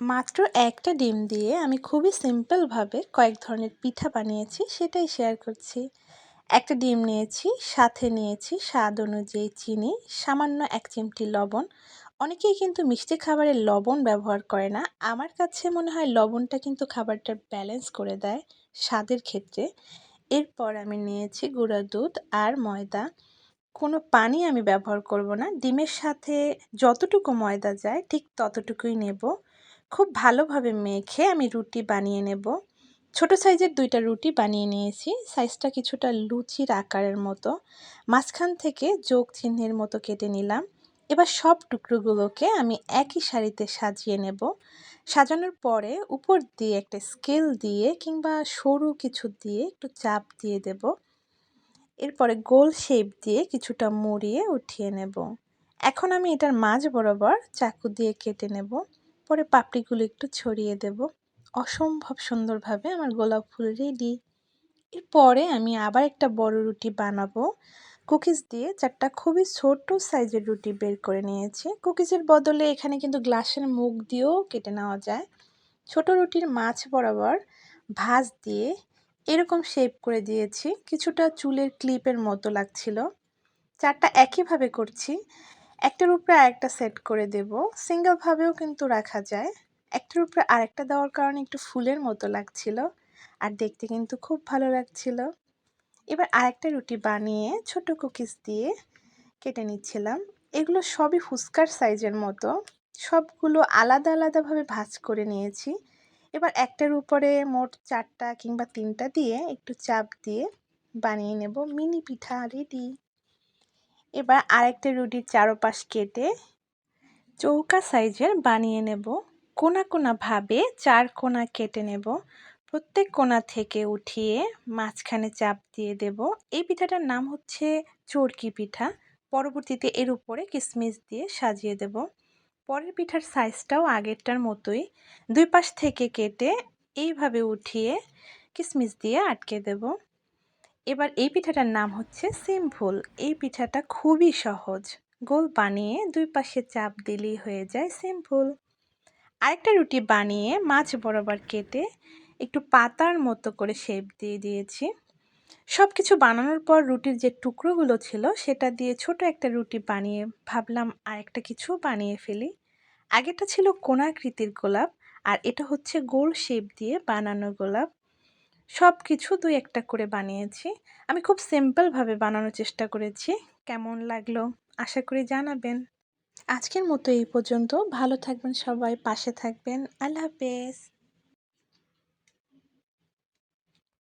মাত্র একটা ডিম দিয়ে আমি খুবই সিম্পলভাবে কয়েক ধরনের পিঠা বানিয়েছি, সেটাই শেয়ার করছি। একটা ডিম নিয়েছি, সাথে নিয়েছি স্বাদ অনুযায়ী চিনি, সামান্য এক চিমটি লবণ। অনেকেই কিন্তু মিষ্টি খাবারে লবণ ব্যবহার করে না। আমার কাছে মনে হয় লবণটা কিন্তু খাবারটা ব্যালেন্স করে দেয় স্বাদের ক্ষেত্রে। এরপর আমি নিয়েছি গুঁড়া দুধ আর ময়দা। কোনো পানি আমি ব্যবহার করব না। ডিমের সাথে যতটুকু ময়দা যায়, ঠিক ততটুকুই নেব। খুব ভালোভাবে মেখে আমি রুটি বানিয়ে নেব। ছোট সাইজের দুইটা রুটি বানিয়ে নিয়েছি। সাইজটা কিছুটা লুচির আকারের মতো। মাঝখান থেকে যোগ চিহ্নের মতো কেটে নিলাম। এবার সব টুকরোগুলোকে আমি একই শাড়িতে সাজিয়ে নেব। সাজানোর পরে উপর দিয়ে একটা স্কেল দিয়ে কিংবা সরু কিছু দিয়ে একটু চাপ দিয়ে দেব। এরপরে গোল শেপ দিয়ে কিছুটা মুড়িয়ে উঠিয়ে নেব। এখন আমি এটার মাঝ বরাবর চাকু দিয়ে কেটে নেব। পরে পাপড়িগুলো একটু ছড়িয়ে দেব। অসম্ভব সুন্দরভাবে আমার গোলাপ ফুল রেডি এরপরে আমি আবার একটা বড় রুটি বানাবো। কুকিজ দিয়ে চারটা খুবই ছোট সাইজের রুটি বের করে নিয়েছি। কুকিজের বদলে এখানে কিন্তু গ্লাসের মুখ দিয়েও কেটে নেওয়া যায়। ছোট রুটির মাছ বরাবর ভাজ দিয়ে এরকম শেপ করে দিয়েছি। কিছুটা চুলের ক্লিপের মতো লাগছিল। চারটা একইভাবে করছি। একটার উপরে আরেকটা সেট করে দেব। সিঙ্গেলভাবেও কিন্তু রাখা যায়। একটার উপরে আরেকটা দেওয়ার কারণে একটু ফুলের মতো লাগছিল আর দেখতে কিন্তু খুব ভালো লাগছিল। এবার আরেকটা রুটি বানিয়ে ছোট কুকিজ দিয়ে কেটে নিচ্ছিলাম। এগুলো সবই ফুচকার সাইজের মতো। সবগুলো আলাদা আলাদাভাবে ভাজ করে নিয়েছি। এবার একটার উপরে মোট চারটা কিংবা তিনটা দিয়ে একটু চাপ দিয়ে বানিয়ে নেব। Mini pitha ready. এবার আরেকটা রুটির চারোপাশ কেটে চৌকা সাইজের বানিয়ে নেব। কোনা কোনাভাবে চার কোনা কেটে নেব। প্রত্যেক কোনা থেকে উঠিয়ে মাঝখানে চাপ দিয়ে দেব। এই পিঠাটার নাম হচ্ছে চরকি পিঠা। পরবর্তীতে এর উপরে কিশমিশ দিয়ে সাজিয়ে দেব। পরের পিঠার সাইজটাও আগেরটার মতোই। দুই পাশ থেকে কেটে এইভাবে উঠিয়ে কিশমিশ দিয়ে আটকে দেব। এবার এই পিঠাটার নাম হচ্ছে সিম্পল এই পিঠাটা খুবই সহজ। গোল বানিয়ে দুই পাশে চাপ দিলেই হয়ে যায় সিম্পল আরেকটা রুটি বানিয়ে মাছ বরাবর কেটে একটু পাতার মতো করে শেপ দিয়ে দিয়েছি। সব কিছু বানানোর পর রুটির যে টুকরোগুলো ছিল, সেটা দিয়ে ছোট একটা রুটি বানিয়ে ভাবলাম আরেকটা কিছু বানিয়ে ফেলি। আগেটা ছিল কোনাকৃতির গোলাপ, আর এটা হচ্ছে গোল শেপ দিয়ে বানানো গোলাপ। সব কিছু দুই একটা করে বানিয়েছি। আমি খুব সিম্পলভাবে বানানোর চেষ্টা করেছি। কেমন লাগল? আশা করি জানাবেন। আজকের মতো এই পর্যন্ত। ভালো থাকবেন সবাই, পাশে থাকবেন। আল্লাহ হাফেজ।